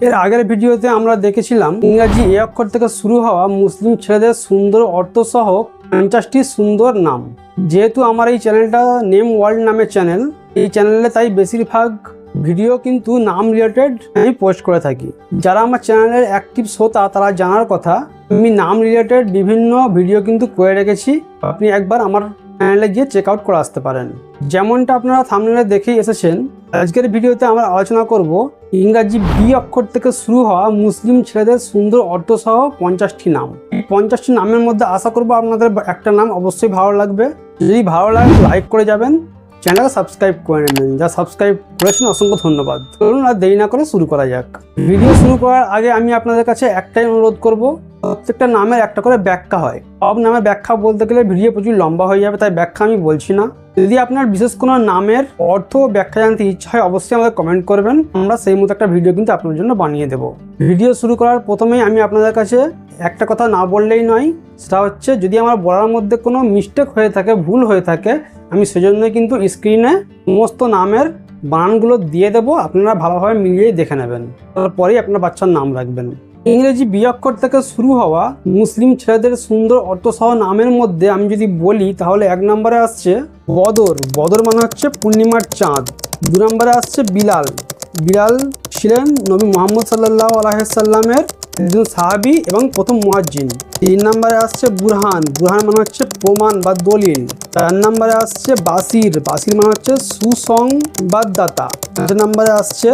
এর আগের ভিডিওতে আমরা দেখেছিলাম ইংরাজি এ অক্ষর থেকে শুরু হওয়া মুসলিম ছেলেদের সুন্দর অর্থসহ পঞ্চাশটি সুন্দর নাম। যেহেতু আমার এই চ্যানেলটা নেম ওয়ার্ল্ড নামের চ্যানেল, এই চ্যানেলে তাই বেশিরভাগ ভিডিও কিন্তু নাম রিলেটেড আমি পোস্ট করে থাকি। যারা আমার চ্যানেলের অ্যাক্টিভ শ্রোতা, তারা জানার কথা, আমি নাম রিলেটেড বিভিন্ন ভিডিও কিন্তু করে রেখেছি। আপনি একবার আমার চ্যানেলে গিয়ে চেক আউট করে আসতে পারেন। যেমনটা আপনারা থামনেলে দেখেই এসেছেন আজকের ভিডিওতে আমরা আলোচনা করব ইংরাজি বি অক্ষর থেকে শুরু হওয়া মুসলিম ছেলেদের সুন্দর অর্থসহ পঞ্চাশটি নাম। পঞ্চাশটি নামের মধ্যে আশা করব আপনাদের একটা নাম অবশ্যই ভালো লাগবে। যদি ভালো লাগে লাইক করে যাবেন। চ্যানেলটা সাবস্ক্রাইব করে নেবেন। যা সাবস্ক্রাইব করেছেন, অসংখ্য ধন্যবাদ। চলুন আর দেরি না করে শুরু করা যাক। ভিডিও শুরু করার আগে আমি আপনাদের কাছে একটাই অনুরোধ করব, প্রত্যেকটা নামের একটা করে ব্যাখ্যা হয়। সব নামের ব্যাখ্যা বলতে গেলে ভিডিও প্রচুর লম্বা হয়ে যাবে, তাই ব্যাখ্যা আমি বলছি না। যদি আপনার বিশেষ কোনো নামের অর্থ ব্যাখ্যা জানতে ইচ্ছা হয়, অবশ্যই আমাদের কমেন্ট করবেন। আমরা সেই মতো একটা ভিডিও কিন্তু আপনার জন্য বানিয়ে দেবো। ভিডিও শুরু করার প্রথমেই আমি আপনাদের কাছে একটা কথা না বললেই নয়, সেটা হচ্ছে যদি আমার বলার মধ্যে কোনো মিস্টেক হয়ে থাকে, ভুল হয়ে থাকে, আমি সেজন্যই কিন্তু স্ক্রিনে সমস্ত নামের বানানগুলো দিয়ে দেবো। আপনারা ভালোভাবে মিলিয়েই দেখে নেবেন। তারপরেই আপনার বাচ্চার নাম রাখবেন। ইংরেজি বি অক্ষর থেকে শুরু হওয়া মুসলিম ছেলেদের সুন্দর অর্থসহ নামের মধ্যে আমি যদি বলি, তাহলে এক নম্বরে আসছে বদর। বদর মানে হচ্ছে পূর্ণিমার চাঁদ। দু নম্বরে আসছে বিলাল। বিলাল ছিলেন নবী মোহাম্মদ সাল্লাহ আলাইসাল্লামের একজন সাহাবি এবং প্রথম মুয়াজ্জিন। তিন নম্বরে আসছে বুরহান। বুরহান মানে হচ্ছে প্রমাণ বা দলিল। চার নম্বরে আসছে বাসির। বাসির মানে হচ্ছে সুসংবাদদাতা। পাঁচ নম্বরে আসছে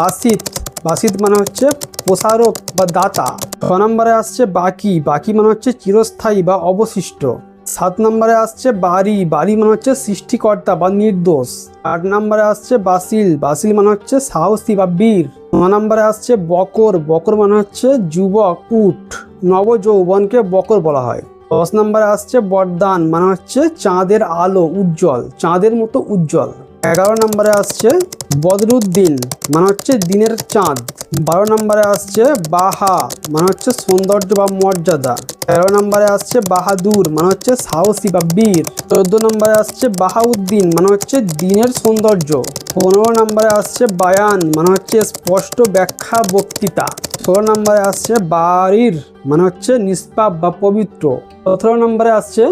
বাসিত। বাসিত মানে হচ্ছে প্রসারক বা দাতা। ছ নম্বরে আসছে বাকি। বাকি মানে হচ্ছে চিরস্থায়ী বা অবশিষ্ট। সাত নম্বরে আসছে বাড়ি। বাড়ি মানে হচ্ছে সৃষ্টিকর্তা বা নির্দোষ। আট নম্বরে আসছে বাসিল। বাসিল মানে হচ্ছে সাহসী বা বীর। ন নম্বরে আসছে বকর। বকর মানে হচ্ছে যুবক উঠ নবযৌবনকে বকর বলা হয়। দশ নম্বরে আসছে বরদান মানে হচ্ছে চাঁদের আলো উজ্জ্বল। চাঁদের মতো উজ্জ্বল। এগারো নম্বরে আসছে বদরুদ্দিন মানে হচ্ছে দিনের চাঁদ। বারো নম্বরে আসছে বাহা মানে হচ্ছে সৌন্দর্য বা মর্যাদা। তেরো নম্বরে আসছে বাহাদুর মানে হচ্ছে সাহসী বা বীর। চোদ্দ নম্বরে আসছে বাহাউদ্দিন মানে হচ্ছে দিনের সৌন্দর্য। পনেরো নম্বরে আসছে বায়ান মানে হচ্ছে স্পষ্ট ব্যাখ্যা বক্তৃতা। ষোলো নম্বরে আসছে বাড়ির মানে হচ্ছে নিষ্পাপ বা পবিত্র। সতেরো নম্বরে আসছে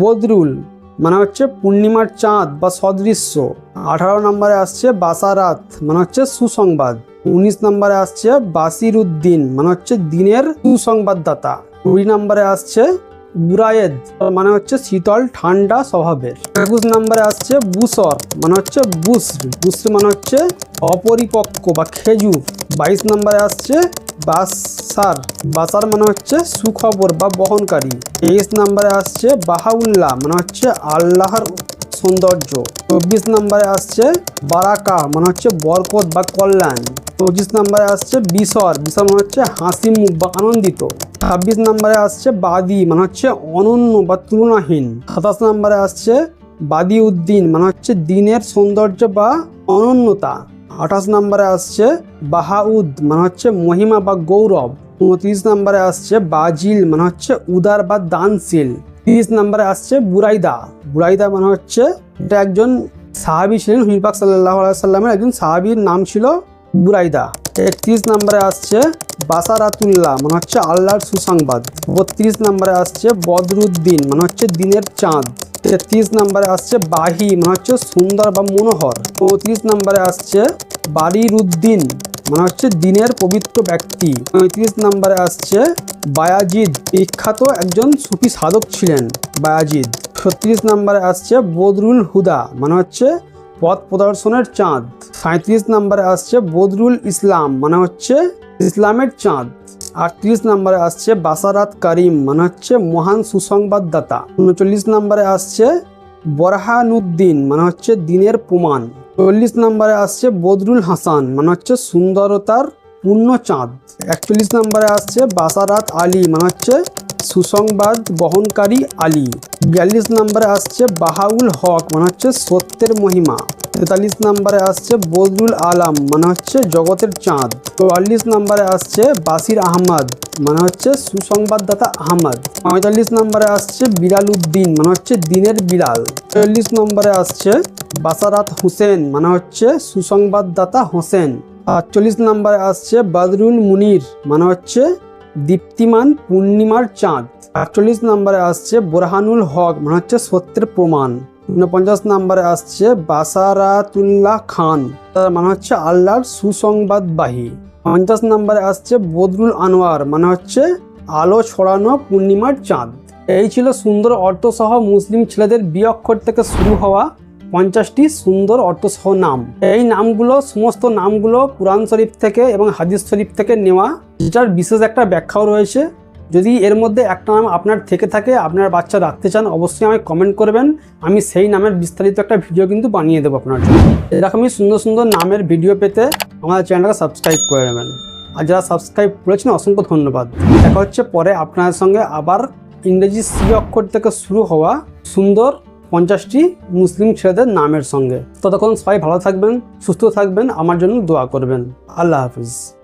বদরুল মানে হচ্ছে পূর্ণিমার চাঁদ বা সদৃশ্য। আঠারো নম্বরে আসছে বাসারাত মানে হচ্ছে সুসংবাদ। উনিশ নম্বরে আসছে বাসির উদ্দিন মানে হচ্ছে দিনের সুসংবাদদাতা। কুড়ি নম্বরে আসছে বুরায়েদ মানে হচ্ছে শীতল ঠান্ডা স্বভাবের। একুশ নম্বরে আসছে বুসর মানে হচ্ছে বুস বুস মানে হচ্ছে অপরিপক্ক বা খেজুর। বাইশ নম্বরে আসছে বাসার। বাসার মানে হচ্ছে সুখবর বা বহনকারী। তেইশ নম্বরে আসছে বাহাউল্লাহ মানে হচ্ছে আল্লাহর সৌন্দর্য। চব্বিশ নম্বরে আসছে বারাকা মানে হচ্ছে বরকত বা কল্যাণ। পঁচিশ নম্বরে আসছে বিসর বিসর মানে হচ্ছে হাসি মুখ বা আনন্দিত। ছাব্বিশ নম্বরে আসছে বাদি মানে হচ্ছে অনন্য বা তুলনাহীন। সাতাশ নম্বরে আসছে বাদি উদ্দিন মানে হচ্ছে দিনের সৌন্দর্য বা অনন্যতা। আঠাশ নম্বরে আসছে বাহাউদ মানে হচ্ছে মহিমা বা গৌরব। উনত্রিশ নম্বরে আসছে বাজিল মানে হচ্ছে উদার বা দানশীল। তিরিশ নম্বরে আসছে বুরাইদা। বুরাইদা মানে হচ্ছে এটা একজন সাহাবি ছিলেন হুইপাক সাল্লাহ সাল্লামের একজন সাহাবির নাম ছিল বুরাইদা। একত্রিশ নম্বরে আসছে বাসারাতুল্লাহ মানে হচ্ছে আল্লাহর সুসংবাদ। বত্রিশ নম্বরে আসছে বদরুদ্দিন মানে হচ্ছে দিনের চাঁদ। তেত্রিশ নম্বরে আসছে বাহি মানে হচ্ছে সুন্দর বা মনোহর। চৌত্রিশ নম্বরে আসছে বাড়ির উদ্দিন মানে হচ্ছে দিনের পবিত্র ব্যক্তি। পঁয়ত্রিশ নম্বরে আসছে বায়াজিদ, বিখ্যাত একজন সুফি সাধক ছিলেন বায়াজিদ। ছত্রিশ নম্বরে আসছে বদরুল হুদা মানে হচ্ছে পথ প্রদর্শনের চাঁদ। সাঁত্রিশ নম্বরে আসছে বদরুল ইসলাম মানে হচ্ছে ইসলামের চাঁদ। আটত্রিশ নম্বরে আসছে বাসারাত কারিম মানে হচ্ছে মহান সুসংবাদদাতা। উনচল্লিশ নম্বরে আসছে বরহানুদ্দিন মানে হচ্ছে দিনের প্রমাণ। চল্লিশ নম্বরে আসছে বদরুল হাসান মানে হচ্ছে সুন্দরতার পূর্ণ চাঁদ। একচল্লিশ নম্বরে আসছে বাসারাত আলী মানে হচ্ছে সুসংবাদ বহনকারী আলী। বিয়াল্লিশ নম্বরে আসছে বাহাউল হক মানে হচ্ছে সত্যের মহিমা। তেতাল্লিশ নম্বরে আসছে বদরুল আলাম মানে হচ্ছে জগতের চাঁদ। চুয়াল্লিশ নম্বরে আসছে বাসির আহমদ মানে হচ্ছে সুসংবাদদাতা আহমদ। পঁয়তাল্লিশ নম্বরে আসছে বিলাল উদ্দিন মানে হচ্ছে দিনের বিলাল চল্লিশ নম্বরে আসছে বাসারাত হোসেন মানে হচ্ছে সুসংবাদদাতা হোসেন। আটচল্লিশ নাম্বারে আসছে বদরুল মুনির মানে হচ্ছে দীপ্তিমান পূর্ণিমার চাঁদ। আটচল্লিশ নাম্বারে আসছে বোরহানুল হক মানে হচ্ছে সত্যের প্রমাণ। উনপঞ্চাশ নাম্বারে আসছে বাসারাতুল্লাহ খান। তার মানে হচ্ছে আল্লাহর সুসংবাদবাহী। পঞ্চাশ নাম্বারে আসছে বদরুল আনোয়ার মানে হচ্ছে আলো ছড়ানো পূর্ণিমার চাঁদ। এই ছিল সুন্দর অর্থসহ মুসলিম ছেলেদের বি অক্ষর থেকে শুরু হওয়া পঞ্চাশটি সুন্দর অর্থসহ নাম। এই নামগুলো, সমস্ত নামগুলো কোরআন শরীফ থেকে এবং হাদিস শরীফ থেকে নেওয়া। যেটার বিশেষ একটা ব্যাখ্যাও রয়েছে। যদি এর মধ্যে একটা নাম আপনার থেকে থাকে, আপনার বাচ্চা রাখতে চান, অবশ্যই আমাকে কমেন্ট করবেন। আমি সেই নামের বিস্তারিত একটা ভিডিও কিন্তু বানিয়ে দেবো আপনার জন্য। এরকমই সুন্দর সুন্দর নামের ভিডিও পেতে আমাদের চ্যানেলটাকে সাবস্ক্রাইব করে নেবেন। আর যারা সাবস্ক্রাইব করেছেন, অসংখ্য ধন্যবাদ। দেখা হচ্ছে পরে আপনার সঙ্গে আবার ইংরেজি সি অক্ষর থেকে শুরু হওয়া সুন্দর পঞ্চাশটি মুসলিম ছেলেদের নামের সঙ্গে। ততক্ষণ সবাই ভালো থাকবেন, সুস্থ থাকবেন, আমার জন্য দোয়া করবেন। আল্লাহ হাফিজ।